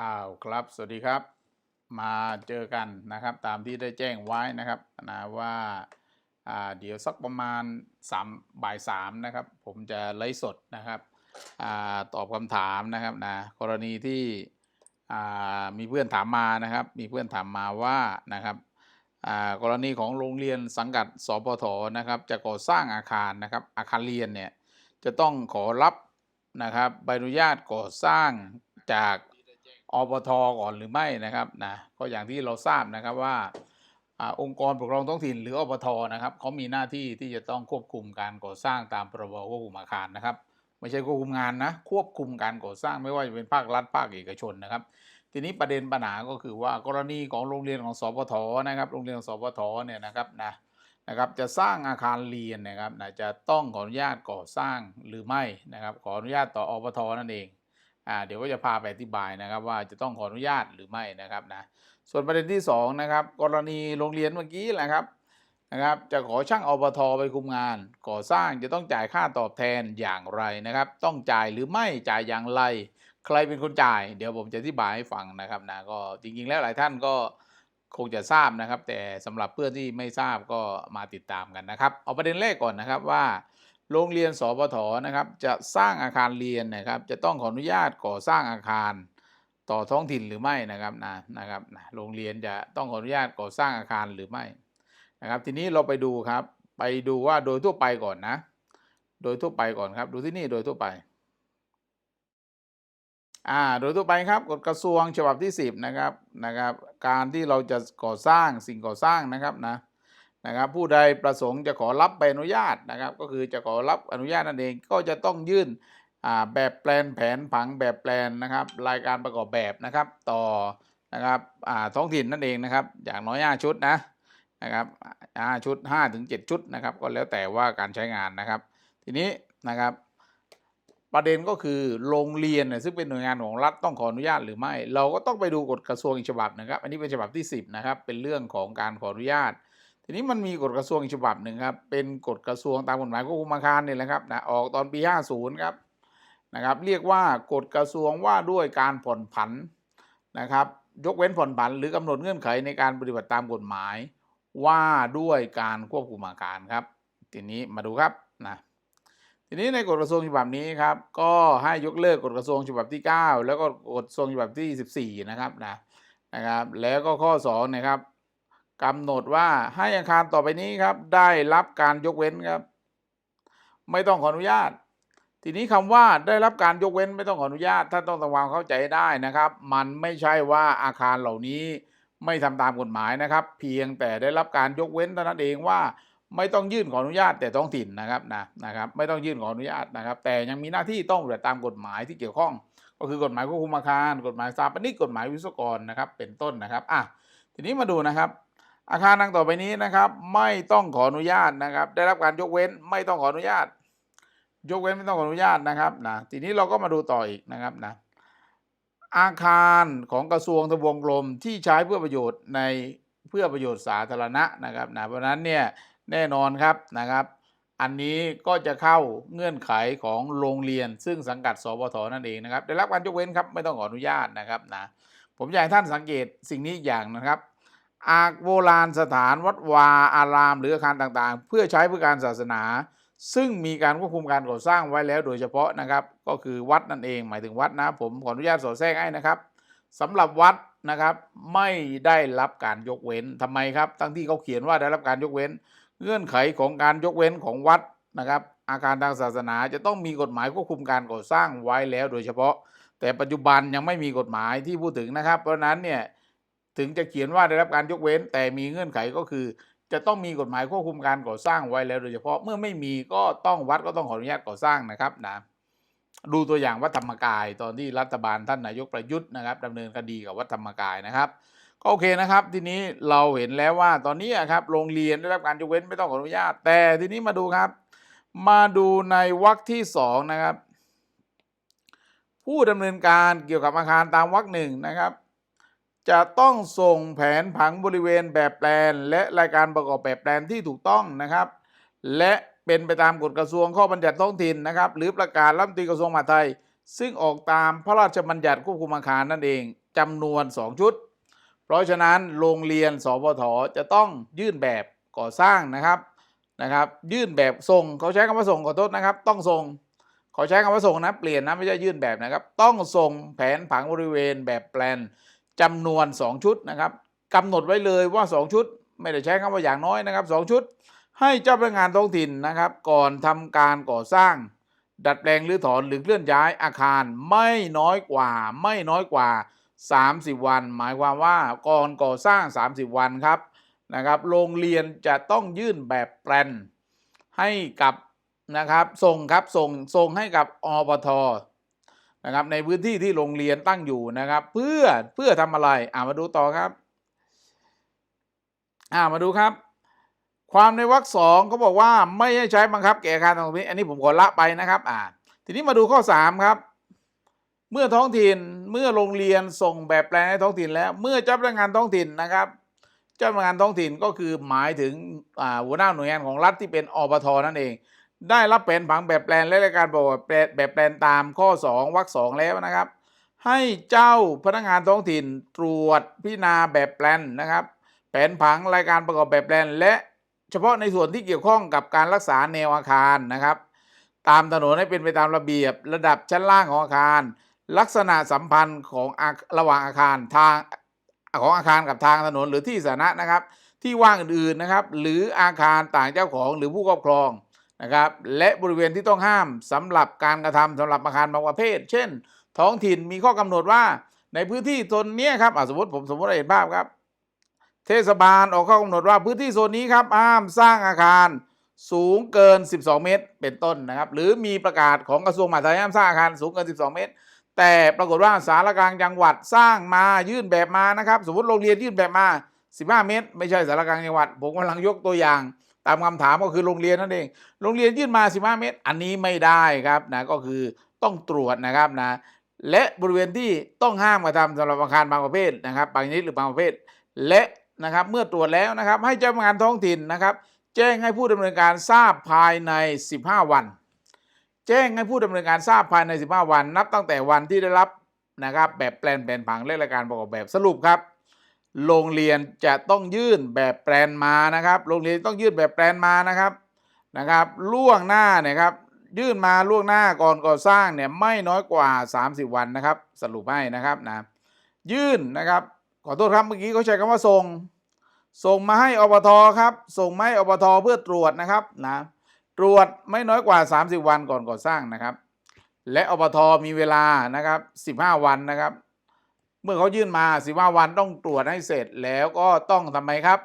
อ้าวครับ สวัสดีครับ มาเจอกันนะครับ ตามที่ได้แจ้งไว้นะครับนะว่าอ่าเดี๋ยวสักประมาณสามบ่ายสามนะครับ ผมจะไลฟ์สดนะครับอาตอบคำถามนะครับนะกรณีที่อ่ามีเพื่อนถามมานะครับ มีเพื่อนถามมาว่านะครับกรณีของโรงเรียนสังกัดสพทนะครับ จะก่อสร้างอาคารนะครับ อาคารเรียนเนี่ยจะต้องขอรับนะครับใบอนุญาตก่อสร้างจาก อปทก่อนหรือไม่นะครับนะก็อย่างที่เราทราบนะครับว่าอองค์กรปกครองท้องถิ่นหรืออปทนะครับเขามีหน้าที่ที่จะต้องควบคุมการก่อสร้างตามพรบควบคุมอาคารนะครับ ไม่ใช่ควบคุมงานนะควบคุมการก่อสร้างไม่ว่าจะเป็นภาครัฐภาคเอกชนนะครับ ทีนี้ประเด็นปัญหาก็คือว่ากรณีของโรงเรียนของสปทนะครับ โรงเรียนของสปทเนี่ยนะครับนะนะครับจะสร้างอาคารเรียนนะครับนะจะต้องขออนุญาตก่อสร้างหรือไม่นะครับ ขออนุญาตต่ออปทนั่นเอง อ่าเดี๋ยวก็จะพาไปอธิบายนะครับว่าจะต้องขออนุญาตหรือไม่นะครับนะส่วนประเด็นที่2นะครับกรณีโรงเรียนเมื่อกี้แหละครับนะครับ จะขอช่างอบทไปคุมงาน ก่อสร้างจะต้องจ่ายค่าตอบแทนอย่างไรนะครับ ต้องจ่ายหรือไม่จ่ายอย่างไร ใครเป็นคนจ่าย เดี๋ยวผมจะอธิบายให้ฟังนะครับนะก็จริงๆ แล้วหลายท่านก็คงจะทราบนะครับ แต่สำหรับเพื่อนที่ไม่ทราบก็มาติดตามกันนะครับ เอาประเด็นแรกก่อนนะครับว่า โรงเรียนสปทนะครับ จะสร้างอาคารเรียนนะครับ จะต้องขออนุญาตก่อสร้างอาคารต่อท้องถิ่นหรือไม่นะครับนะนะครับนะโรงเรียนจะต้องขออนุญาตก่อสร้างอาคารหรือไม่นะครับ ทีนี้เราไปดูครับ ไปดูว่าโดยทั่วไปก่อนนะ โดยทั่วไปก่อนครับ ดูที่นี่โดยทั่วไปอ่าโดยทั่วไปครับกฎกระทรวงฉบับที่ 10นะครับนะครับ การที่เราจะก่อสร้างสิ่งก่อสร้างนะครับนะ นะครับผู้ใดประสงค์จะขอรับใบอนุญาตนะครับก็คือจะขอรับอนุญาตนั่นเองก็จะต้องยื่นแบบแปลนแผนผังแบบแปลนนะครับรายการประกอบแบบนะครับต่อนะครับท้องถิ่นนั่นเองนะครับอย่างน้อยห้าชุดนะนะครับห้าชุดห้าถึงเจ็ดชุดนะครับก็แล้วแต่ว่าการใช้งานนะครับ ทีนี้นะครับประเด็นก็คือโรงเรียนซึ่งเป็นหน่วยงานของรัฐต้องขออนุญาตหรือไม่ เราก็ต้องไปดูกฎกระทรวงอีกฉบับนะครับ อันนี้เป็นฉบับที่ 10นะครับเป็นเรื่องของการขออนุญาต ทีนี้มันมีกฎกระทรวงฉบับหนึ่งครับ เป็นกฎกระทรวงตามกฎหมายควบคุมอาคารเนี่ยแหละครับนะออกตอนปี 50 ครับนะครับ เรียกว่ากฎกระทรวงว่าด้วยการผ่อนผันนะครับ ยกเว้นผ่อนผัน หรือกำหนดเงื่อนไขในการปฏิบัติตามกฎหมาย ว่าด้วยการควบคุมอาคารครับ ทีนี้มาดูครับนะทีนี้ในกฎกระทรวงฉบับนี้ครับ ก็ให้ยกเลิกกฎกระทรวงฉบับที่ 9 แล้วก็กฎกระทรวงฉบับที่ 14 นะครับนะนะครับ แล้วก็ข้อ2นะครับ กำหนดว่าให้อาคารต่อไปนี้ครับ ได้รับการยกเว้นครับ ไม่ต้องขออนุญาต ทีนี้คำว่าได้รับการยกเว้นไม่ต้องขออนุญาตท่านต้องทำความเข้าใจได้นะครับ มันไม่ใช่ว่าอาคารเหล่านี้ไม่ทำตามกฎหมายนะครับ เพียงแต่ได้รับการยกเว้นเท่านั้นเองว่าไม่ต้องยื่นขออนุญาตแต่ท้องถิ่นนะครับนะนะครับ ไม่ต้องยื่นขออนุญาตนะครับ แต่ยังมีหน้าที่ต้องปฏิบัติตามกฎหมายที่เกี่ยวข้อง ก็คือกฎหมายควบคุมอาคาร กฎหมายสถาปนิกกฎหมายวิศวกรนะครับ เป็นต้นนะครับอะทีนี้มาดูนะครับ อาคารดังต่อไปนี้นะครับ ไม่ต้องขออนุญาตนะครับ ได้รับการยกเว้นไม่ต้องขออนุญาต ยกเว้นไม่ต้องขออนุญาตนะครับนะทีนี้เราก็มาดูต่ออีกนะครับนะอาคารของกระทรวงทบวงกรมที่ใช้เพื่อประโยชน์ในเพื่อประโยชน์สาธารณะนะครับนะเพราะนั้นเนี่ยแน่นอนครับนะครับ อันนี้ก็จะเข้าเงื่อนไขของโรงเรียน ซึ่งสังกัดสปทนั่นเองนะครับได้รับการยกเว้นครับไม่ต้องขออนุญาตนะครับนะผมอยากให้ท่านสังเกตสิ่งนี้อย่างนะครับ อาโบราณสถานวัดวาอาราม หรืออาคารต่างๆ เพื่อใช้เพื่อการศาสนา ซึ่งมีการควบคุมการก่อสร้างไว้แล้วโดยเฉพาะนะครับ ก็คือวัดนั่นเองหมายถึงวัดนะผมขออนุญาตสอดแทรกให้นะครับสำหรับวัดนะครับไม่ได้รับการยกเว้นทำไมครับ ทั้งที่เขาเขียนว่าได้รับการยกเว้น เงื่อนไขของการยกเว้นของวัดนะครับอาคารทางศาสนาจะต้องมีกฎหมายควบคุมการก่อสร้างไว้แล้วโดยเฉพาะ แต่ปัจจุบันยังไม่มีกฎหมายที่พูดถึงนะครับ เพราะนั้นเนี่ย ถึงจะเขียนว่าได้รับการยกเว้น แต่มีเงื่อนไขก็คือ จะต้องมีกฎหมายควบคุมการก่อสร้างไว้แล้ว โดยเฉพาะเมื่อไม่มีก็ต้องวัดก็ต้องขออนุญาตก่อสร้างนะครับนะดูตัวอย่างวัดธรรมกายตอนที่รัฐบาลท่านนายกประยุทธ์นะครับดำเนินคดีกับวัดธรรมกายนะครับก็โอเคนะครับ ทีนี้เราเห็นแล้วว่าตอนนี้อะครับโรงเรียนได้รับการยกเว้นไม่ต้องขออนุญาต แต่ทีนี้มาดูครับ มาดูในวรรคที่สองนะครับ ผู้ดำเนินการเกี่ยวกับอาคารตามวรรคหนึ่งนะครับ จะต้องส่งแผนผังบริเวณแบบแปลน และรายการประกอบแบบแปลนที่ถูกต้องนะครับ และเป็นไปตามกฎกระทรวงข้อบัญญัติท้องถิ่นนะครับ หรือประกาศรัฐมนตรีกระทรวงมหาดไทย ซึ่งออกตามพระราชบัญญัติควบคุมอาคารนั่นเองจำนวน 2 ชุด เพราะฉะนั้นโรงเรียนสพทจะต้องยื่นแบบก่อสร้างนะครับนะครับ ยื่นแบบส่งเขาใช้คำว่าส่งขอโทษนะครับ ต้องส่งเขาใช้คำว่าส่งนะเปลี่ยนนะไม่ใช่ยื่นแบบนะครับ ต้องส่งแผนผังบริเวณแบบแปลน จำนวน 2 ชุดนะครับกำหนดไว้เลยว่า 2 ชุด ไม่ได้ใช้คำว่าอย่างน้อยนะครับ 2 ชุด ให้เจ้าพนักงานท้องถิ่นนะครับ ก่อนทำการก่อสร้าง ดัดแปลงหรือถอนหรือเคลื่อนย้ายอาคารไม่น้อยกว่า ไม่น้อยกว่า 30 วัน หมายความว่าก่อนก่อสร้าง 30 วันครับนะครับ โรงเรียนจะต้องยื่นแบบแปลนให้กับนะครับส่งครับส่งส่งให้กับอปท นะครับในพื้นที่ที่โรงเรียนตั้งอยู่นะครับ เพื่อเพื่อทำอะไรอ่ามาดูต่อครับอ่ามาดูครับ ความในวรรคสองเขาบอกว่าไม่ให้ใช้บังคับแก่อาคารตรงนี้อันนี้ผมขอละไปนะครับอ่าทีนี้มาดูข้อ 3 ครับ เมื่อท้องถิ่นเมื่อโรงเรียนส่งแบบแปลนให้ท้องถิ่นแล้ว เมื่อเจ้าพนักงานท้องถิ่นนะครับ เจ้าพนักงานท้องถิ่นก็คือหมายถึงหัวหน้าหน่วยงานของรัฐที่เป็นอปทนั่นเอง ได้รับแผนผังแบบแปลนและรายการบอกแบบแปลนแบบแปลนตามข้อ 2วรรคสองแล้วนะครับ ให้เจ้าพนักงานท้องถิ่นตรวจพิจารณาแบบแปลนนะครับ แผนผังรายการประกอบแบบแปลนและเฉพาะในส่วนที่เกี่ยวข้องกับการรักษาแนวอาคารนะครับ ตามถนนให้เป็นไปตามระเบียบ ระดับชั้นล่างของอาคาร ลักษณะสัมพันธ์ของระหว่างอาคารทางของอาคารกับทางถนนหรือที่สาธารณะนะครับ ที่ว่างอื่นๆนะครับ หรืออาคารต่างเจ้าของหรือผู้ครอบครอง นะครับและบริเวณที่ต้องห้ามสำหรับการกระทำสำหรับอาคารบางประเภท เช่น ท้องถิ่นมีข้อกำหนดว่าในพื้นที่ตนนี้ครับสมมติผมสมมติเห็นภาพครับ เทศบาลออกข้อกำหนดว่าพื้นที่โซนนี้ครับห้ามสร้างอาคารสูงเกิน 12 เมตร เป็นต้นนะครับ หรือมีประกาศของกระทรวงมหาดไทยห้ามสร้างอาคารสูงเกิน 12 เมตร แต่ปรากฏว่าสารกลางจังหวัดสร้างมายื่นแบบมานะครับ สมมติโรงเรียนยื่นแบบมา 15 เมตร ไม่ใช่สารกลางจังหวัด ผมกำลังยกตัวอย่าง ตามคำถามก็คือโรงเรียนนั่นเอง โรงเรียนยื่นมา 15 เมตร อันนี้ไม่ได้ครับนะก็คือต้องตรวจนะครับนะและบริเวณที่ต้องห้ามกระทำสำหรับอาคารบางประเภทนะครับบางชนิดหรือบางประเภท และนะครับเมื่อตรวจแล้วนะครับ ให้เจ้าพนักงานท้องถิ่นนะครับ แจ้งให้ผู้ดำเนินการทราบภายใน 15 วัน แจ้งให้ผู้ดำเนินการทราบภายใน 15 วัน นับตั้งแต่วันที่ได้รับนะครับแบบแปลนแผนผังและรายการประกอบแบบสรุปครับ โรงเรียนจะต้องยื่นแบบแปลนมานะครับ โรงเรียนต้องยื่นแบบแปลนมานะครับนะครับ ล่วงหน้าเนี่ยครับยื่นมาล่วงหน้าก่อนก่อสร้างเนี่ยไม่น้อยกว่า 30 วันนะครับ สรุปให้นะครับนะยื่นนะครับขอโทษครับเมื่อกี้เขาใช้คำว่าส่ง ส่งมาให้อบทครับส่งมาให้อบทเพื่อตรวจนะครับนะตรวจไม่น้อยกว่า 30 วันก่อนก่อสร้างนะครับ และอบทมีเวลานะครับ 15 วันนะครับ เมื่อเขายื่นมา15วันต้องตรวจให้เสร็จแล้วก็ต้องทำไมครับ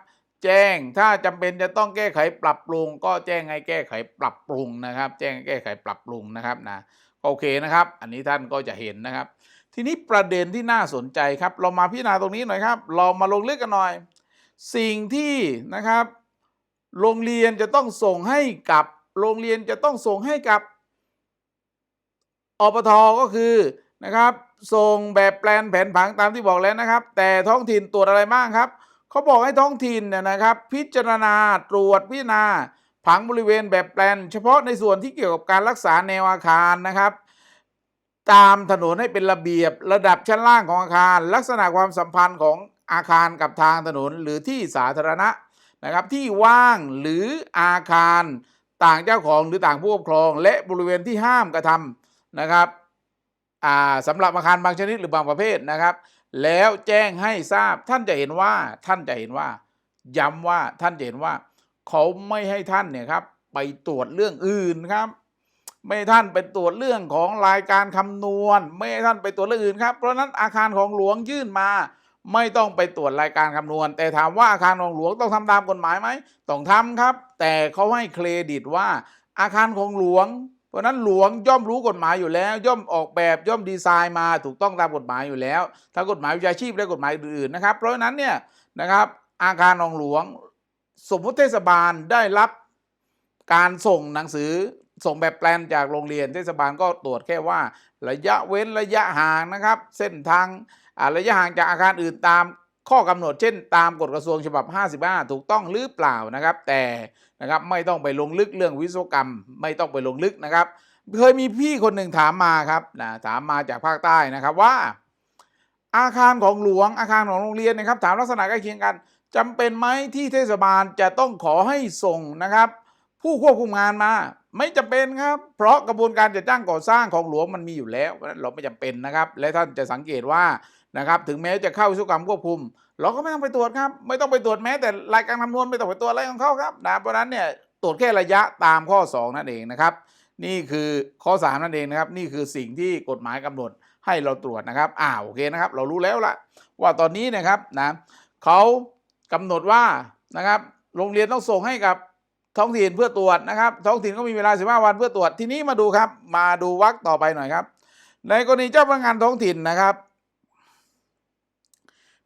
แจ้งถ้าจำเป็นจะต้องแก้ไขปรับปรุง ก็แจ้งให้แก้ไขปรับปรุงนะครับ แจ้งแก้ไขปรับปรุงนะครับนะโอเคนะครับ อันนี้ท่านก็จะเห็นนะครับ ทีนี้ประเด็นที่น่าสนใจครับ เรามาพิจารณาตรงนี้หน่อยครับ เรามาลงลึกกันหน่อย สิ่งที่นะครับ โรงเรียนจะต้องส่งให้กับโรงเรียนจะต้องส่งให้กับอปทก็คือนะครับส่งแบบแปลนแผนผังตามที่บอกแล้วนะครับ แต่ท้องถิ่นตรวจอะไรบ้างครับเขาบอกให้ท้องถิ่นเนี่ยนะครับ พิจารณาตรวจพิจารณาผังบริเวณแบบแปลน เฉพาะในส่วนที่เกี่ยวกับการรักษาแนวอาคารนะครับ ตามถนนให้เป็นระเบียบระดับชั้นล่างของอาคาร ลักษณะความสัมพันธ์ของอาคารกับทางถนนหรือที่สาธารณะนะครับ ที่ว่างหรืออาคารต่างเจ้าของหรือต่างผู้ปกครอง และบริเวณที่ห้ามกระทำนะครับ สำหรับอาคารบางชนิดหรือบางประเภทนะครับ แล้วแจ้งให้ทราบท่านจะเห็นว่าท่านจะเห็นว่า ย้ำว่าท่านจะเห็นว่า เขาไม่ให้ท่านเนี่ยครับไปตรวจเรื่องอื่นครับ ไม่ให้ท่านไปตรวจเรื่องของรายการคำนวณ ไม่ให้ท่านไปตรวจเรื่องอื่นครับเพราะฉะนั้นอาคารของหลวงยื่นมา ไม่ต้องไปตรวจรายการคำนวณ แต่ถามว่าอาคารของหลวงต้องทำตามกฎหมายไหมต้องทำครับ แต่เขาให้เครดิตว่าอาคารของหลวง ราะนั้นหลวงย่อมรู้กฎหมายอยู่แล้ว ย่อมออกแบบย่อมดีไซน์มาถูกต้องตามกฎหมายอยู่แล้วทั้งกฎหมายวิชาชีพและกฎหมายอื่นๆนะครับ เพราะฉะนั้นเนี่ยนะครับอาคารของหลวง สมมติเทศบาลได้รับการส่งหนังสือส่งแบบแปลนจากโรงเรียนเทศบาลก็ตรวจแค่ว่า ระยะเว้นระยะห่างนะครับ เส้นทางระยะห่างจากอาคารอื่นตามข้อกำหนดเช่น ตามกฎกระทรวงฉบับ 55 ถูกต้องหรือเปล่านะครับ แต่ นะครับไม่ต้องไปลงลึกเรื่องวิศวกรรม ไม่ต้องไปลงลึกนะครับ เคยมีพี่คนหนึ่งถามมาครับนะถามมาจากภาคใต้นะครับว่า อาคารของหลวงอาคารของโรงเรียนนะครับ ถามลักษณะใกล้เคียงกันจำเป็นไหมที่เทศบาลจะต้องขอให้ส่งนะครับ ผู้ควบคุมงานมา ไม่จำเป็นครับ เพราะกระบวนการจัดจ้างก่อสร้างของหลวงมันมีอยู่แล้วเพราะฉะนั้นเราไม่จำเป็นนะครับ และท่านจะสังเกตว่า นะครับถึงแม้จะเข้าวิศวกรรมควบคุม เราก็ไม่ต้องไปตรวจครับ ไม่ต้องไปตรวจแม้ แต่รายการคำนวณไม่ต้องไปตรวจอะไรของเขาครับนะเพราะนั้นเนี่ยตรวจแค่ระยะตามข้อ 2 นั่นเองนะครับ นี่คือข้อ 3 นั่นเองนะครับ นี่คือสิ่งที่กฎหมายกำหนดให้เราตรวจนะครับอ่าโอเคนะครับ เรารู้แล้วล่ะ ว่าตอนนี้นะครับนะเขากำหนดว่านะครับ โรงเรียนต้องส่งให้กับท้องถิ่นเพื่อตรวจนะครับ ท้องถิ่นก็มีเวลา 15 วันเพื่อตรวจทีนี้มาดูครับ มาดูวรรคต่อไปหน่อยครับ ในกรณีเจ้าพนักงานท้องถิ่นนะครับ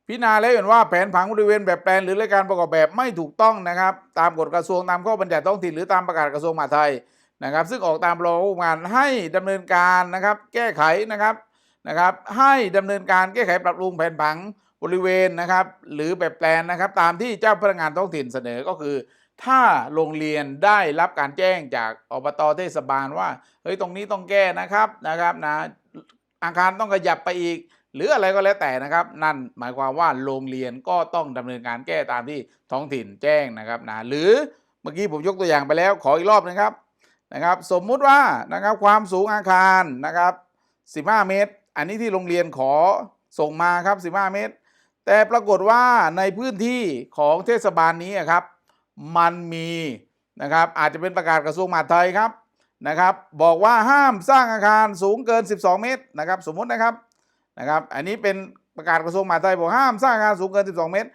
พิจารณาแล้วเห็นว่าแผนผังบริเวณแบบแปลนหรือรายการประกอบแบบไม่ถูกต้องนะครับ ตามกฎกระทรวงตามข้อบัญญัติท้องถิ่นหรือตามประกาศกระทรวงมหาดไทยนะครับ ซึ่งออกตามรองงานให้ดำเนินการนะครับ แก้ไขนะครับนะครับ ให้ดำเนินการแก้ไขปรับปรุงแผนผังบริเวณนะครับ หรือแบบแปลนนะครับ ตามที่เจ้าพนักงานท้องถิ่นเสนอก็คือ ถ้าโรงเรียนได้รับการแจ้งจากอบตเทศบาลว่าเฮ้ยตรงนี้ต้องแก้นะครับนะครับนะอาคารต้องขยับไปอีก หรืออะไรก็แล้วแต่นะครับ นั่นหมายความว่าโรงเรียนก็ต้องดำเนินการแก้ตามที่ท้องถิ่นแจ้งนะครับนะหรือเมื่อกี้ผมยกตัวอย่างไปแล้วขออีกรอบนะครับนะครับ สมมุติว่านะครับความสูงอาคารนะครับ 15 เมตร อันนี้ที่โรงเรียนขอส่งมาครับ 15 เมตร แต่ปรากฏว่าในพื้นที่ของเทศบาลนี้ครับ มันมีนะครับอาจจะเป็นประกาศกระทรวงมหาดไทยครับนะครับ บอกว่าห้ามสร้างอาคารสูงเกิน 12 เมตรนะครับ สมมตินะครับ นะครับอันนี้เป็นประกาศกระทรวงมหาดไทยบอกห้ามสร้างอาคารสูงเกิน 12 เมตร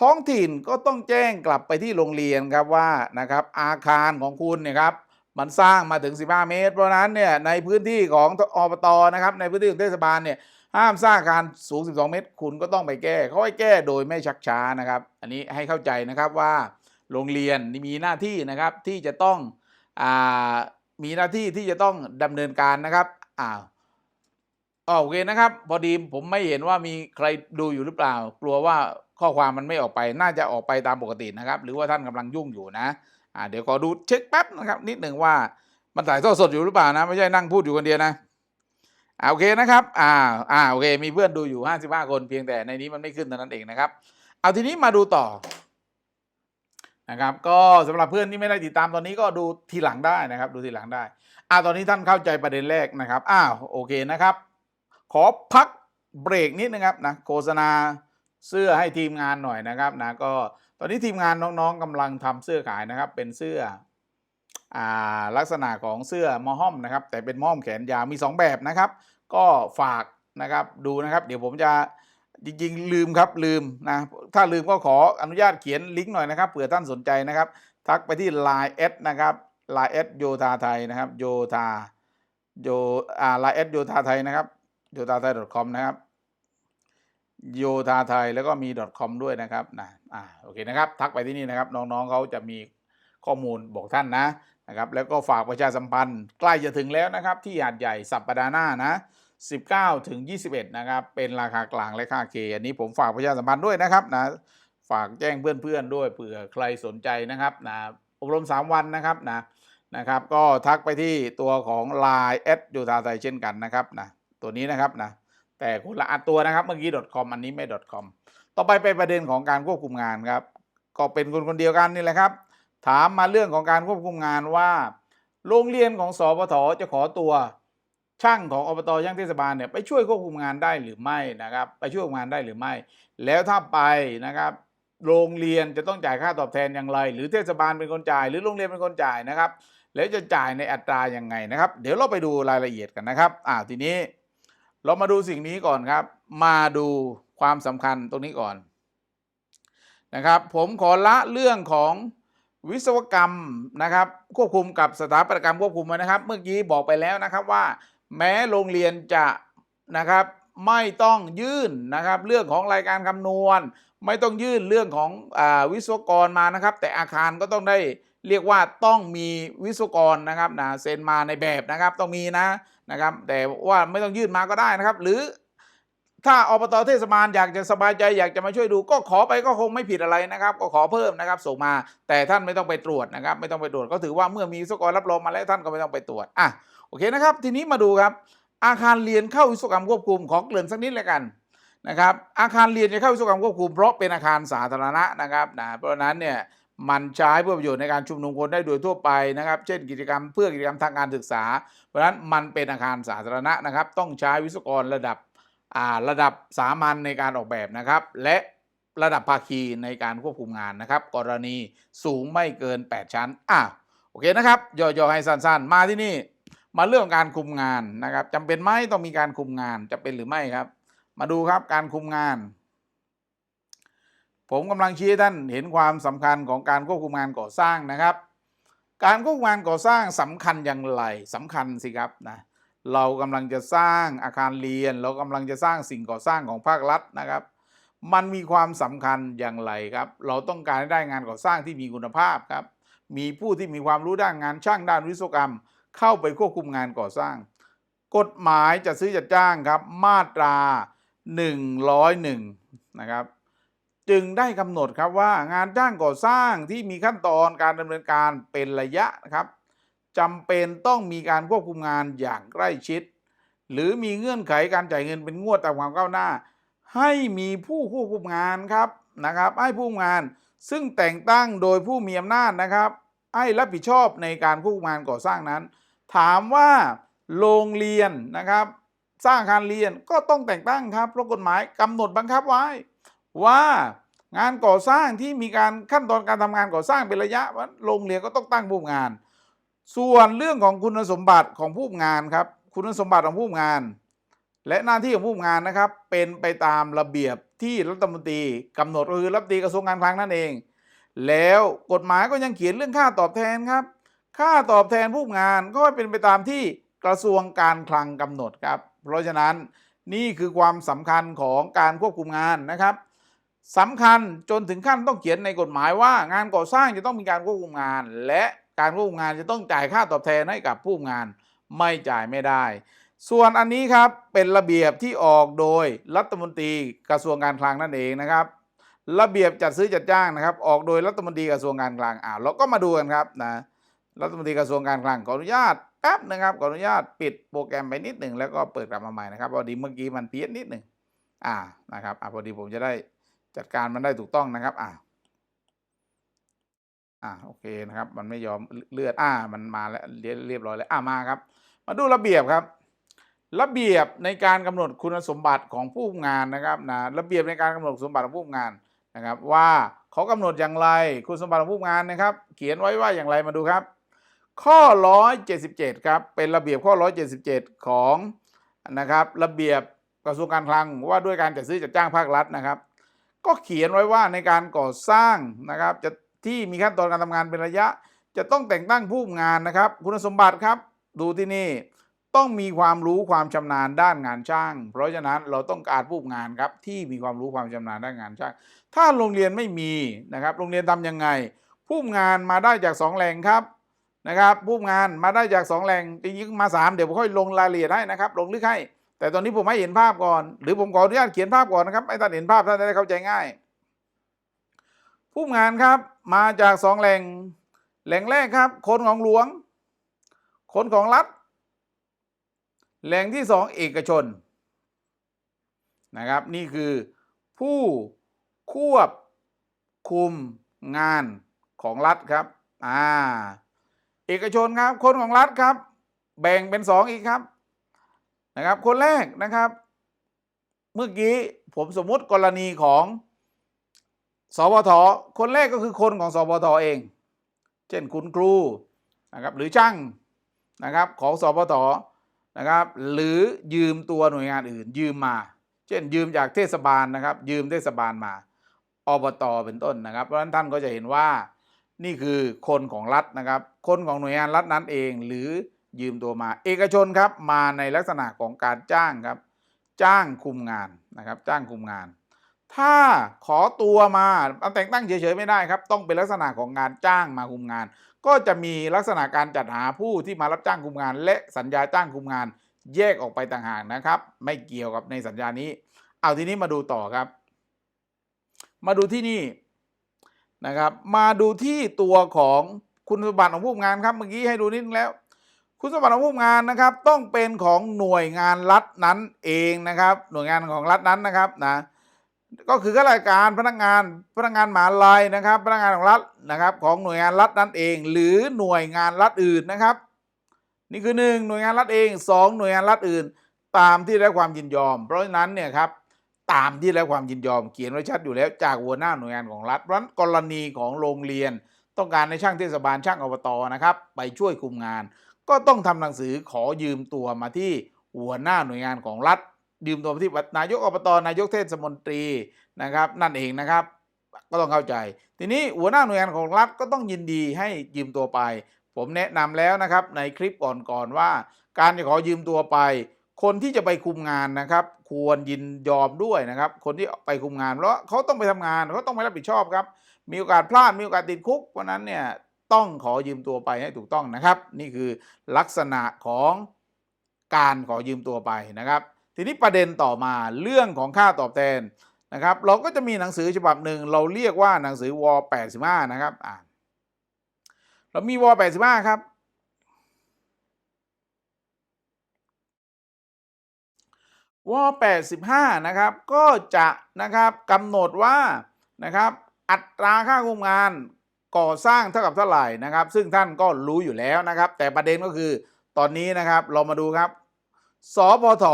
ท้องถิ่นก็ต้องแจ้งกลับไปที่โรงเรียนครับว่านะครับอาคารของคุณเนี่ยครับมันสร้างมาถึง 15 เมตร เพราะนั้นเนี่ยในพื้นที่ของอบตนะครับในพื้นที่ของเทศบาลเนี่ยห้ามสร้างอาคารสูง 12 เมตร คุณก็ต้องไปแก้เขาให้แก้โดยไม่ชักช้านะครับ อันนี้ให้เข้าใจนะครับว่าโรงเรียนมีหน้าที่นะครับที่จะต้องอมีหน้าที่ที่จะต้องดำเนินการนะครับอ้าว โอเคนะครับ พอดีผมไม่เห็นว่ามีใครดูอยู่หรือเปล่า กลัวว่าข้อความมันไม่ออกไปน่าจะออกไปตามปกตินะครับ หรือว่าท่านกำลังยุ่งอยู่นะอ่าเดี๋ยวขอดูเช็คแป๊บนะครับ นิดหนึ่งว่ามันถ่ายทอดสดอยู่หรือเปล่านะ ไม่ใช่นั่งพูดอยู่คนเดียวนะอ่าโอเคนะครับอ่าอ่าโอเค มีเพื่อนดูอยู่ 55 คนเพียงแต่ในนี้มันไม่ขึ้นเท่านั้นเองนะครับ เอาทีนี้มาดูต่อนะครับก็สำหรับเพื่อนที่ไม่ได้ติดตามตอนนี้ก็ดูทีหลังได้นะครับ ดูทีหลังได้อ่าตอนนี้ท่านเข้าใจประเด็นแรกนะครับอ้าวโอเคนะครับ ขอพักเบรกนิดนะครับนะโฆษณาเสื้อให้ทีมงานหน่อยนะครับนะก็ตอนนี้ทีมงานน้องๆกำลังทำเสื้อขายนะครับเป็นเสื้ออ่าลักษณะของเสื้อมอห้อมนะครับ แต่เป็นมอห้อมแขนยาวมี 2 แบบนะครับ ก็ฝากนะครับดูนะครับ เดี๋ยวผมจะจริงๆลืมครับลืมนะถ้าลืมก็ขออนุญาตเขียนลิงก์หน่อยนะครับเผื่อท่านสนใจนะครับ ทักไปที่ Line อนะครับ Line อโยธาไทยนะครับ โยธาโยอ่า Line แอดโยธาไทยนะครับ โยธาไทย .com นะครับโยธาไทยแล้วก็มี .com ด้วยนะครับนะอ่าโอเคนะครับ ทักไปที่นี่นะครับ น้องๆเขาจะมีข้อมูลบอกท่านนะนะครับ แล้วก็ฝากประชาสัมพันธ์ ใกล้จะถึงแล้วนะครับ ที่หาดใหญ่สัปดาห์หน้านะ 19 ถึง 21 นะครับ เป็นราคากลางและค่าเคอันนี้ผมฝากประชาสัมพันธ์ด้วยนะครับนะฝากแจ้งเพื่อนๆด้วยเผื่อใครสนใจนะครับนะอบรม 3 วันนะครับนะนะครับ ก็ทักไปที่ตัวของ Line แอดยูทาไทยเช่นกันนะครับนะ ตัวนี้นะครับนะแต่คนละอันตัวนะครับ เมื่อกี้ .com อันนี้ไม่ .com ต่อไปเป็นประเด็นของการควบคุมงานครับ ก็เป็นคนคนเดียวกันนี่แหละครับ ถามมาเรื่องของการควบคุมงานว่า โรงเรียนของสปทจะขอตัวช่างของอบตช่างเทศบาลเนี่ยไปช่วยควบคุมงานได้หรือไม่นะครับ ไปช่วยงานได้หรือไม่ แล้วถ้าไปนะครับโรงเรียนจะต้องจ่ายค่าตอบแทนอย่างไร หรือเทศบาลเป็นคนจ่าย หรือโรงเรียนเป็นคนจ่ายนะครับ แล้วจะจ่ายในอัตราอยังไงนะครับ เดี๋ยวเราไปดูรายละเอียดกันนะครับอ่าทีนี้ เรามาดูสิ่งนี้ก่อนครับ มาดูความสำคัญตรงนี้ก่อนนะครับ ผมขอละเรื่องของวิศวกรรมนะครับ ควบคุมกับสถาปัตยกรรมควบคุมนะครับ เมื่อกี้บอกไปแล้วนะครับว่า แม้โรงเรียนจะนะครับไม่ต้องยื่นนะครับ เรื่องของรายการคำนวณ ไม่ต้องยื่นเรื่องของอวิศวกรมานะครับ แต่อาคารก็ต้องได้เรียกว่าต้องมีวิศวกรนะครับนะเซ็นมาในแบบนะครับต้องมีนะ นะครับ แต่ว่าไม่ต้องยื่นมาก็ได้นะครับ หรือถ้าอบตเทศบาลอยากจะสบายใจอยากจะมาช่วยดู ก็ขอไปก็คงไม่ผิดอะไรนะครับ ก็ขอเพิ่มนะครับส่งมา แต่ท่านไม่ต้องไปตรวจนะครับ ไม่ต้องไปตรวจก็ถือว่าเมื่อมีวิศวกรรับรองมาแล้วท่านก็ไม่ต้องไปตรวจอะโอเคนะครับ ทีนี้มาดูครับ อาคารเรียนเข้าวิศวกรรมควบคุมของเกริ่นสักนิดแล้วกันนะครับ อาคารเรียนจะเข้าวิศวกรรมควบคุมเพราะเป็นอาคารสาธารณะนะครับนะเพราะนั้นเนี่ย มันใช้เพื่อประโยชน์ในการชุมนุมคนได้โดยทั่วไปนะครับ เช่นกิจกรรมเพื่อกิจกรรมทางการศึกษา เพราะฉะนั้นมันเป็นอาคารสาธารณะนะครับ ต้องใช้วิศวกรระดับอาระดับสามัญในการออกแบบนะครับ และระดับภาคีในการควบคุมงานนะครับ กรณีสูงไม่เกิน 8 ชั้นอะโอเคนะครับย่อๆให้สั้นๆ มาที่นี่ มาเรื่องการคุมงานนะครับจำเป็นไหมต้องมีการคุมงานจะเป็นหรือไม่ครับ มาดูครับการคุมงาน ผมกำลังชี้ให้ท่านเห็นความสำคัญของการควบคุมงานก่อสร้างนะครับ การควบคุมงานก่อสร้างสำคัญอย่างไรสำคัญสิครับนะเรากำลังจะสร้างอาคารเรียน เรากำลังจะสร้างสิ่งก่อสร้างของภาครัฐนะครับ มันมีความสำคัญอย่างไรครับ เราต้องการให้ได้งานก่อสร้างที่มีคุณภาพครับ มีผู้ที่มีความรู้ด้านงานช่างด้านวิศวกรรม เข้าไปควบคุมงานก่อสร้าง กฎหมายจัดซื้อจัดจ้างครับ มาตรา 101 นะครับ จึงได้กำหนดครับว่างานจ้างก่อสร้างที่มีขั้นตอนการดำเนินการเป็นระยะนะครับจำเป็นต้องมีการควบคุมงานอย่างใกล้ชิด หรือมีเงื่อนไขการจ่ายเงินเป็นงวดตามความก้าวหน้า ให้มีผู้ควบคุมงานครับนะครับให้ผู้งานซึ่งแต่งตั้งโดยผู้มีอำนาจนะครับให้รับผิดชอบในการควบคุมงานก่อสร้างนั้น ถามว่าโรงเรียนนะครับ สร้างอาคารเรียนก็ต้องแต่งตั้งครับเพราะกฎหมายกำหนดบังคับไว้ ว่างานก่อสร้างที่มีการขั้นตอนการทำงานก่อสร้างเป็นระยะว่าโรงเรียนก็ต้องตั้งผู้งาน ส่วนเรื่องของคุณสมบัติของผู้งานครับ คุณสมบัติของผู้งาน และหน้าที่ของผู้งานนะครับ เป็นไปตามระเบียบที่รัฐมนตรีกำหนดก็คือรัฐมนตรีกระทรวงการคลังนั่นเอง แล้วกฎหมายก็ยังเขียนเรื่องค่าตอบแทนครับ ค่าตอบแทนผู้งานก็เป็นไปตามที่กระทรวงการคลังกำหนดครับ เพราะฉะนั้นนี่คือความสำคัญของการควบคุมงานนะครับ สำคัญจนถึงขั้นต้องเขียนในกฎหมายว่างานก่อสร้างจะต้องมีการควบคุมงาน และการควบคุมงานจะต้องจ่ายค่าตอบแทนให้กับผู้งานไม่จ่ายไม่ได้ ส่วนอันนี้ครับเป็นระเบียบที่ออกโดยรัฐมนตรีกระทรวงการคลังนั่นเองนะครับ ระเบียบจัดซื้อจัดจ้างนะครับ ออกโดยรัฐมนตรีกระทรวงการคลังอ่าเราก็มาดูกันครับนะรัฐมนตรีกระทรวงการคลังขออนุญาตแป๊บนะครับขออนุญาตปิดโปรแกรมไปนิดหนึ่งแล้วก็เปิดกลับมาใหม่นะครับพอดีเมื่อกี้มันเพี้ยนนิดหนึ่งอ่านะครับอ่าพอดีผมจะได้ จัดการมันได้ถูกต้องนะครับ อ่าอ่าโอเคนะครับ มันไม่ยอมเลือดอ่า มันมาแล้วเรียเรียบร้อยแล้วอ่ามาครับ มาดูระเบียบครับ ระเบียบในการกำหนดคุณสมบัติของผู้งานนะครับนะระเบียบในการกำหนดสมบัติของผู้งานนะครับ ว่าเขากำหนดอย่างไรคุณสมบัติของผู้งานนะครับ เขียนไว้ว่าอย่างไรมาดูครับ ข้อ 177 ครับ เป็นระเบียบข้อ 177 ของนะครับ ระเบียบกระทรวงการคลังว่าด้วยการจัดซื้อจัดจ้างภาครัฐนะครับ ก็เขียนไว้ว่าในการก่อสร้างนะครับจะที่มีขั้นตอนการทำงานเป็นระยะ จะต้องแต่งตั้งผู้งานนะครับ คุณสมบัติครับ ดูที่นี่ต้องมีความรู้ความชำนาญด้านงานช่าง เพราะฉะนั้นเราต้องการผู้งานครับที่มีความรู้ความชำนาญด้านงานช่าง ถ้าโรงเรียนไม่มีนะครับ โรงเรียนทำยังไง ผู้งานมาได้จากสองแหล่งครับนะครับ ผู้งานมาได้จากสองแหล่งจริงๆมาสามเดี๋ยวผมค่อยลงรายละเอียดให้นะครับ ลงลึกให้ แต่ตอนนี้ผมให้เห็นภาพก่อน หรือผมขออนุญาตเขียนภาพก่อนนะครับให้ท่านเห็นภาพท่านจะได้เข้าใจง่าย ผู้งานครับมาจากสองแหล่ง แหล่งแรกครับ คนของหลวง คนของรัฐ แหล่งที่สองเอกชนนะครับ นี่คือผู้ควบคุมงานของรัฐครับ อ่า เอกชนครับ คนของรัฐครับ แบ่งเป็นสองอีกครับ นะครับ คนแรกนะครับ เมื่อกี้ผมสมมุติกรณีของสปทคนแรกก็คือคนของสปทเอง เช่นคุณครูนะครับหรือช่างนะครับของสปทนะครับ หรือยืมตัวหน่วยงานอื่น ยืมมา เช่น ยืมจากเทศบาลนะครับ ยืมเทศบาลมาอบตเป็นต้นนะครับ เพราะฉะนั้นท่านก็จะเห็นว่านี่คือคนของรัฐนะครับ คนของหน่วยงานรัฐนั้นเอง หรือ ยืมตัวมา เอกชนครับมาในลักษณะของการจ้างครับ จ้างคุมงานนะครับ จ้างคุมงาน ถ้าขอตัวมาแต่งตั้งเฉยๆไม่ได้ครับ ต้องเป็นลักษณะของงานจ้างมาคุมงาน ก็จะมีลักษณะการจัดหาผู้ที่มารับจ้างคุมงาน และสัญญาจ้างคุมงาน แยกออกไปต่างหากนะครับ ไม่เกี่ยวกับในสัญญานี้ เอาทีนี้มาดูต่อครับ มาดูที่นี่นะครับ มาดูที่ตัวของคุณสมบัติของผู้งานครับเมื่อกี้ให้ดูนิดนึงแล้ว คุณสมบัติของผู้งานนะครับ ต้องเป็นของหน่วยงานรัฐนั้นเองนะครับ หน่วยงานของรัฐนั้นนะครับนะก็คือข้าราชการพนักงานพนักงานหมหาลัยนะครับ พนักงานของรัฐนะครับ ของหน่วยงานรัฐนั้นเอง หรือหน่วยงานรัฐอื่นนะครับ นี่คือหนึ่งหน่วยงานรัฐเองสองหน่วยงานรัฐอื่น ตามที่ได้ความยินยอม เพราะฉะนั้นเนี่ยครับตามที่ได้ความยินยอมเขียนไว้ชัดอยู่แล้ว จากหัวหน้าหน่วยงานของรัฐเพราะฉะนั้นกรณีของโรงเรียน ต้องการในช่างเทศบาลช่างอบตนะครับ ไปช่วยคุมงาน ก็ต้องทำหนังสือขอยืมตัวมาที่หัวหน้าหน่วยงานของรัฐ ยืมตัวมาที่นายกอบตนายกเทศมนตรีนะครับ นั่นเองนะครับ ก็ต้องเข้าใจ ทีนี้หัวหน้าหน่วยงานของรัฐก็ต้องยินดีให้ยืมตัวไป ผมแนะนำแล้วนะครับในคลิปก่อนๆว่า การจะขอยืมตัวไป คนที่จะไปคุมงานนะครับ ควรยินยอมด้วยนะครับ คนที่ไปคุมงานเพราะเขาต้องไปทำงานเขาต้องไปรับผิดชอบครับ มีโอกาสพลาดมีโอกาสติดคุกเพราะนั้นเนี่ย ต้องขอยืมตัวไปให้ถูกต้องนะครับ นี่คือลักษณะของการขอยืมตัวไปนะครับ ทีนี้ประเด็นต่อมาเรื่องของค่าตอบแทนนะครับ เราก็จะมีหนังสือฉบับหนึ่งเราเรียกว่าหนังสือว85นะครับอ่านเรามีว85ครับว85นะครับก็จะนะครับกำหนดว่านะครับอัตราค่าคุมงาน ก่อสร้างเท่ากับเท่าไหร่นะครับ ซึ่งท่านก็รู้อยู่แล้วนะครับ แต่ประเด็นก็คือตอนนี้นะครับเรามาดูครับสพท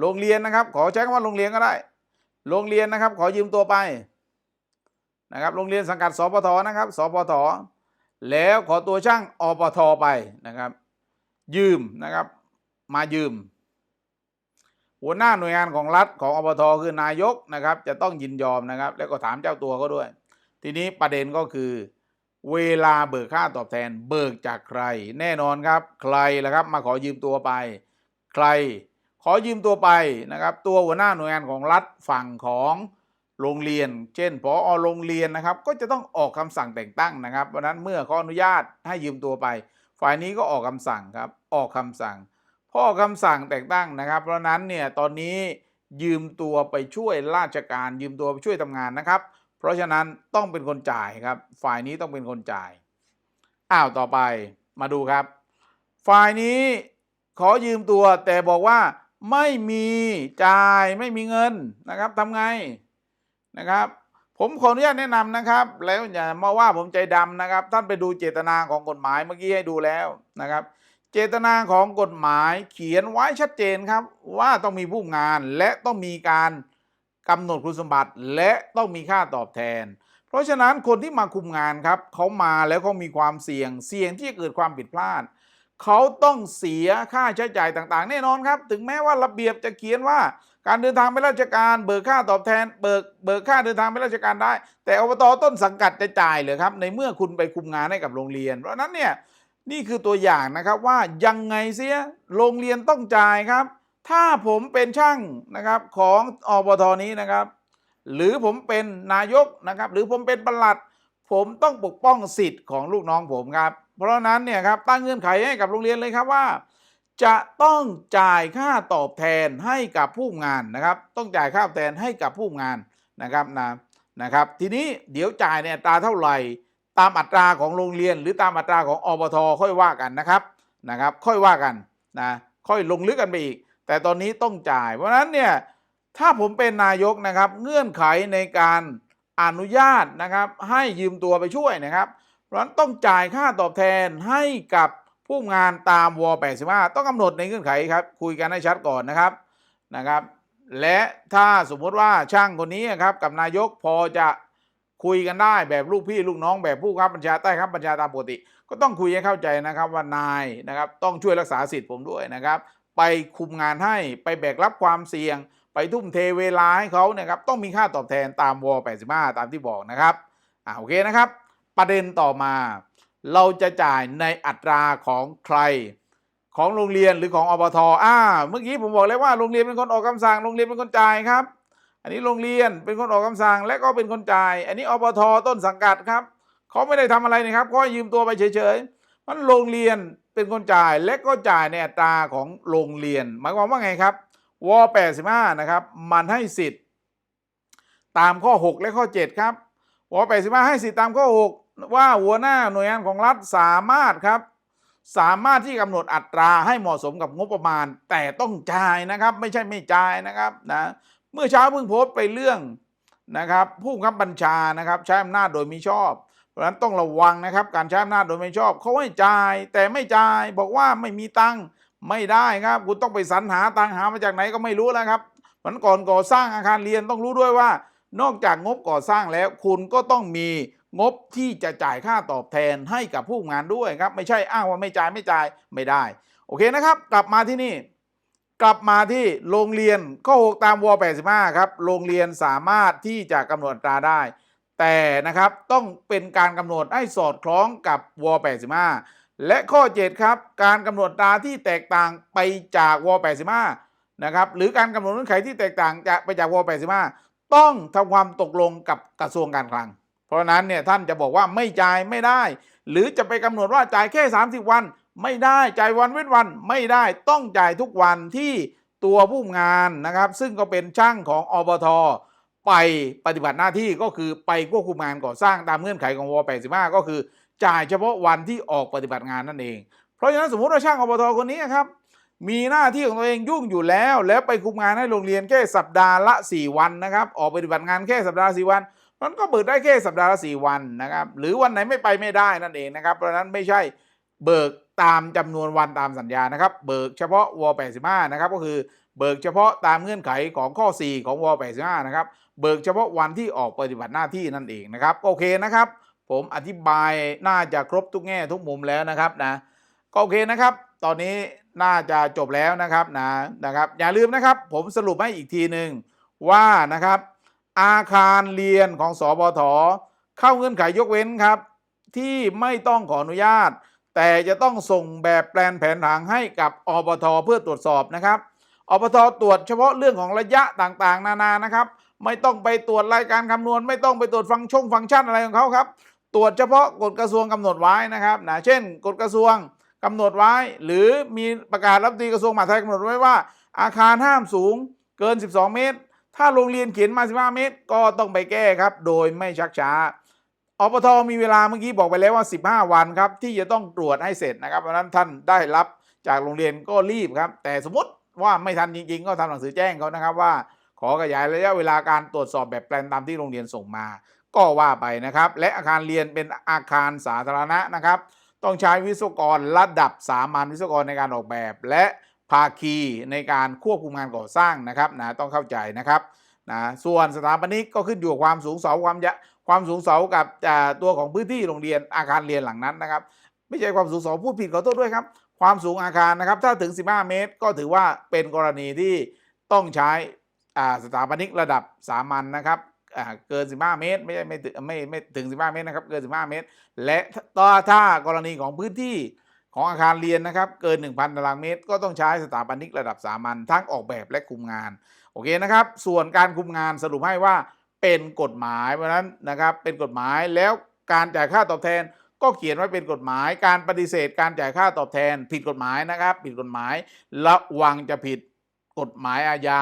โรงเรียนนะครับ ขอใช้คำว่าโรงเรียนก็ได้ โรงเรียนนะครับ ขอยืมตัวไปนะครับ โรงเรียนสังกัดสพทนะครับสพทแล้วขอตัวช่างอปทไปนะครับ ยืมนะครับ มายืม หัวหน้าหน่วยงานของรัฐของอบทคือนายกนะครับ จะต้องยินยอมนะครับ แล้วก็ถามเจ้าตัวเขาด้วย ทีนี้ประเด็นก็คือ เวลาเบิกค่าตอบแทน เบิกจากใคร แน่นอนครับ ใครละครับ มาขอยืมตัวไป ใครขอยืมตัวไปนะครับ ตัวหัวหน้าหน่วยงานของรัฐฝั่งของโรงเรียน เช่นพอโรงเรียนนะครับ ก็จะต้องออกคำสั่งแต่งตั้งนะครับเพราะนั้นเมื่อขออนุญาตให้ยืมตัวไป ฝ่ายนี้ก็ออกคำสั่งครับ ออกคำสั่งพ่อคำสั่งแต่งตั้งนะครับ เพราะนั้นเนี่ยตอนนี้ยืมตัวไปช่วยราชการยืมตัวไปช่วยทำงานนะครับ ราะฉะนั้นต้องเป็นคนจ่ายครับ ฝ่ายนี้ต้องเป็นคนจ่าย อ้าวต่อไปมาดูครับ ฝ่ายนี้ขอยืมตัวแต่บอกว่าไม่มีจ่ายไม่มีเงินนะครับทำไงนะครับ ผมขออนุญาตแนะนำนะครับ แล้วอย่ามาว่าผมใจดำนะครับ ท่านไปดูเจตนาของกฎหมายเมื่อกี้ให้ดูแล้วนะครับ เจตนาของกฎหมายเขียนไว้ชัดเจนครับ ว่าต้องมีผู้งานและต้องมีการ กำหนดคุณสมบัติและต้องมีค่าตอบแทน เพราะฉะนั้นคนที่มาคุมงานครับเขามาแล้วเขามีความเสี่ยง เสี่ยงที่จะเกิดความผิดพลาด เขาต้องเสียค่าใช้จ่ายต่างๆ แน่นอนครับ ถึงแม้ว่าระเบียบจะเขียนว่า การเดินทางไปราชการเบิกค่าตอบแทนเบิกเบิกค่าเดินทางไปราชการได้ แต่อบตต้นสังกัดจะจ่ายเหรือครับในเมื่อคุณไปคุมงานให้กับโรงเรียน เพราะนั้นเนี่ยนี่คือตัวอย่างนะครับว่ายังไงเสียโรงเรียนต้องจ่ายครับ ถ้าผมเป็นช่างนะครับของอบทนี้นะครับ หรือผมเป็นนายกนะครับ หรือผมเป็นประหลัด ผมต้องปกป้องสิทธิ์ของลูกน้องผมครับ เพราะฉะนั้นเนี่ยครับตั้งเงื่อนไขให้กับโรงเรียนเลยครับว่า จะต้องจ่ายค่าตอบแทนให้กับผู้งานนะครับ ต้องจ่ายค่าตอบแทนให้กับผู้งานนะครับนะนะครับ ทีนี้เดี๋ยวจ่ายในอัตราเท่าไหร่ ตามอัตราของโรงเรียน หรือตามอัตราของอบทค่อยว่ากันนะครับนะครับ ค่อยว่ากันนะค่อยลงลึกกันไปอีก แต่ตอนนี้ต้องจ่าย เพราะนั้นเนี่ยถ้าผมเป็นนายกนะครับ เงื่อนไขในการอนุญาตนะครับ ให้ยืมตัวไปช่วยนะครับ เพราะนั้นต้องจ่ายค่าตอบแทนให้กับผู้งานตามว85ต้องกำหนดในเงื่อนไขครับ คุยกันให้ชัดก่อนนะครับนะครับ และถ้าสมมุติว่าช่างคนนี้ครับกับนายกพอจะคุยกันได้แบบลูกพี่ลูกน้องแบบผู้ครับบัญชาใต้ครับบัญชาตามปกติ ก็ต้องคุยให้เข้าใจนะครับว่านายนะครับ ต้องช่วยรักษาสิทธิ์ผมด้วยนะครับ ไปคุมงานให้ไปแบกรับความเสี่ยง ไปทุ่มเทเวลาให้เขาเนี่ยครับต้องมีค่าตอบแทนตามว85 ตามที่บอกนะครับอ่าโอเคนะครับ ประเด็นต่อมา เราจะจ่ายในอัตราของใครของโรงเรียนหรือของอบทอ่าเมื่อกี้ผมบอกแล้วว่าโรงเรียนเป็นคนออกคำสั่งโรงเรียนเป็นคนจ่ายครับ อันนี้โรงเรียนเป็นคนออกคำสั่งและก็เป็นคนจ่าย อันนี้อบทต้นสังกัดครับเขาไม่ได้ทำอะไรนะครับเขายืมตัวไปเฉยๆมันโรงเรียน เป็นคนจ่ายและก็จ่ายในอัตราของโรงเรียน หมายความว่าไงครับว85นะครับมันให้สิทธิ์ ตามข้อ 6 และข้อ 7 ครับว85ให้สิทธิ์ตามข้อ 6 ว่าหัวหน้าหน่วยงานของรัฐสามารถครับสามารถที่กำหนดอัตราให้เหมาะสมกับงบประมาณ แต่ต้องจ่ายนะครับ ไม่ใช่ไม่จ่ายนะครับนะเมื่อเช้าเพิ่งโพสต์ไปเรื่องนะครับ ผู้บังคับบัญชานะครับ ใช้อำนาจโดยมิชอบ ราะฉะนั้นต้องระวังนะครับ การใช้อำนาจโดยไม่ชอบเขาให้จ่าย แต่ไม่จ่ายบอกว่าไม่มีตังค์ไม่ได้ครับคุณต้องไปสรรหาตังค์หามาจากไหนก็ไม่รู้แล้วครับเพราะฉะนั้นก่อนก่อสร้างอาคารเรียนต้องรู้ด้วยว่า นอกจากงบก่อสร้างแล้วคุณก็ต้องมีงบที่จะจ่ายค่าตอบแทนให้กับผู้งานด้วยครับ ไม่ใช่อ้างว่าไม่จ่ายไม่จ่ายไม่ได้ โอเคนะครับ กลับมาที่นี่ กลับมาที่โรงเรียนข้อ6ตามว85ครับโรงเรียนสามารถที่จะกำหนดตราได้ แต่นะครับต้องเป็นการกำหนดให้สอดคล้องกับว85 และข้อ 7 ครับ การกำหนดตาที่แตกต่างไปจากว85นะครับหรือการกำหนดเงื่อนไขที่แตกต่างจากไปจากว85 ต้องทำความตกลงกับกระทรวงการคลัง เพราะฉะนั้นเนี่ยท่านจะบอกว่าไม่จ่ายไม่ได้ หรือจะไปกำหนดว่าจ่ายแค่ 30 วัน ไม่ได้จ่ายวันเว้นวันไม่ได้ต้องจ่ายทุกวันที่ตัวผู้งานนะครับ ซึ่งก็เป็นช่างของอบท ไปปฏิบัติหน้าที่ก็คือไปควบคุมงานก่อสร้างตามเงื่อนไขของว85 ก็คือ จ่ายเฉพาะวันที่ออกปฏิบัติงานนั่นเอง เพราะฉะนั้นสมมติว่าช่างอบทคนนี้ครับมีหน้าที่ของตัวเองยุ่งอยู่แล้ว แล้วไปคุมงานให้โรงเรียนแค่สัปดาห์ละ 4 วันนะครับ ออกปฏิบัติงานแค่สัปดาห์4วันมันก็เบิกได้แค่สัปดาห์ละ4วันนะครับ หรือวันไหนไม่ไปไม่ได้นั่นเองนะครับ เพราะนั้นไม่ใช่เบิกตามจำนวนวันตามสัญญานะครับ เบิกเฉพาะว85นะครับ ก็คือเบิกเฉพาะตามเงื่อนไขของข้อ 4 ของว85นะครับ เบิกเฉพาะวันที่ออกปฏิบัติหน้าที่นั่นเองนะครับโอเคนะครับ ผมอธิบายน่าจะครบทุกแง่ทุกมุมแล้วนะครับนะก็โอเคนะครับ ตอนนี้น่าจะจบแล้วนะครับนะนะครับ อย่าลืมนะครับ ผมสรุปให้อีกทีหนึ่งว่านะครับ อาคารเรียนของสบทเข้าเงื่อนไขยกเว้นครับ ที่ไม่ต้องขออนุญาต แต่จะต้องส่งแบบแปลนแผนผังให้กับอบทเพื่อตรวจสอบนะครับอบทตรวจเฉพาะเรื่องของระยะต่างๆ นานานะครับ ไม่ต้องไปตรวจรายการคำนวณ ไม่ต้องไปตรวจฟังก์ชงฟังก์ชันอะไรของเขาครับ ตรวจเฉพาะกฎกระทรวงกำหนดไว้นะครับนะเช่น กฎกระทรวงกำหนดไว้ หรือมีประกาศรับตีกระทรวงมหาดไทยกำหนดไว้ว่า อาคารห้ามสูงเกิน 12 เมตร ถ้าโรงเรียนเขียนมา 15 เมตร ก็ต้องไปแก้ครับ โดยไม่ชักช้าอปทมีเวลาเมื่อกี้บอกไปแล้วว่า 15 วันครับที่จะต้องตรวจให้เสร็จนะครับเพราะฉะนั้นท่านได้รับจากโรงเรียนก็รีบครับ แต่สมมติว่าไม่ทันจริง ๆ ก็ทำหนังสือแจ้งเขานะครับว่า ขอขยายระยะเวลาการตรวจสอบแบบแปลนตามที่โรงเรียนส่งมา ก็ว่าไปนะครับ และอาคารเรียนเป็นอาคารสาธารณะนะครับ ต้องใช้วิศวกรระดับสามัญวิศวกรในการออกแบบ และภาคีในการควบคุมงานก่อสร้างนะครับนะต้องเข้าใจนะครับนะส่วนสถาปนิกก็ขึ้นอยู่กับความสูงเสาความยะความสูงเสากับตัวของพื้นที่โรงเรียนอาคารเรียนหลังนั้นนะครับ ไม่ใช่ความสูงเสาพูดผิดขอโทษด้วยครับ ความสูงอาคารนะครับ ถ้าถึง 15 เมตร ก็ถือว่าเป็นกรณีที่ต้องใช้ สถาปนิกระดับสามัญนะครับอ่าเกิน 15 เมตร ไม่ใช่ไม่ถึงไม่ไม่ถึง 15 เมตรนะครับ เกิน 15 เมตร และถ้าถ้ากรณีของพื้นที่ของอาคารเรียนนะครับ เกิน 1,000 ตารางเมตร ก็ต้องใช้สถาปนิกระดับสามัญทั้งออกแบบและคุมงาน โอเคนะครับ ส่วนการคุมงานสรุปให้ว่าเป็นกฎหมายเพราะนั้นนะครับ เป็นกฎหมายแล้วการจ่ายค่าตอบแทนก็เขียนไว้เป็นกฎหมาย การปฏิเสธการจ่ายค่าตอบแทน ผิดกฎหมายนะครับ ผิดกฎหมายระวังจะผิด กฎหมายอาญา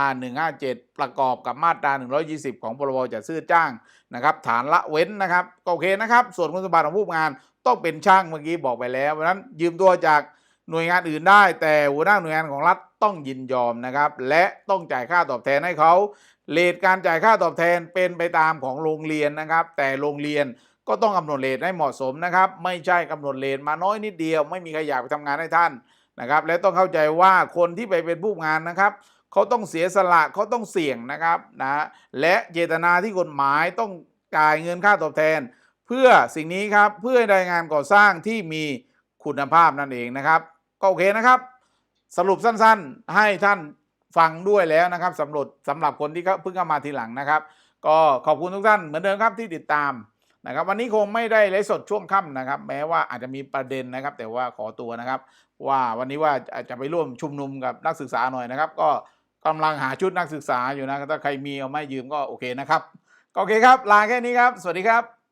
157 ประกอบกับมาตรา 120 ของพรบจัดซื้อจ้างนะครับฐานละเว้นนะครับก็โอเคนะครับ ส่วนคุณสมบัติของผู้งานต้องเป็นช่างเมื่อกี้บอกไปแล้วเพราะนั้นยืมตัวจากหน่วยงานอื่นได้ แต่หัวหน้าหน่วยงานของรัฐต้องยินยอมนะครับ และต้องจ่ายค่าตอบแทนให้เขาเลทการจ่ายค่าตอบแทนเป็นไปตามของโรงเรียนนะครับ แต่โรงเรียนก็ต้องกำหนดเลทให้เหมาะสมนะครับ ไม่ใช่กำหนดเลทมาน้อยนิดเดียว ไม่มีใครอยากไปทำงานให้ท่าน นะครับและต้องเข้าใจว่าคนที่ไปเป็นผู้งานนะครับเขาต้องเสียสละเขาต้องเสี่ยงนะครับนะและเจตนาที่กฎหมายต้องจ่ายเงินค่าตอบแทน เพื่อสิ่งนี้ครับเพื่อให้ได้งานก่อสร้างที่มีคุณภาพนั่นเองนะครับ ก็โอเคนะครับ สรุปสั้นๆให้ท่านฟังด้วยแล้วนะครับสำหรับสำหรับคนที่เพิ่งเข้ามาทีหลังนะครับ ก็ขอบคุณทุกท่านเหมือนเดิมครับที่ติดตาม นะครับวันนี้คงไม่ได้ไลฟ์สดช่วงค่ำนะครับ แม้ว่าอาจจะมีประเด็นนะครับ แต่ว่าขอตัวนะครับ ว่าวันนี้ว่าอาจจะไปร่วมชุมนุมกับนักศึกษาหน่อยนะครับ ก็กำลังหาชุดนักศึกษาอยู่นะถ้าใครมีเอาไม่ยืมก็โอเคนะครับโอเคครับลาแค่นี้ครับ สวัสดีครับ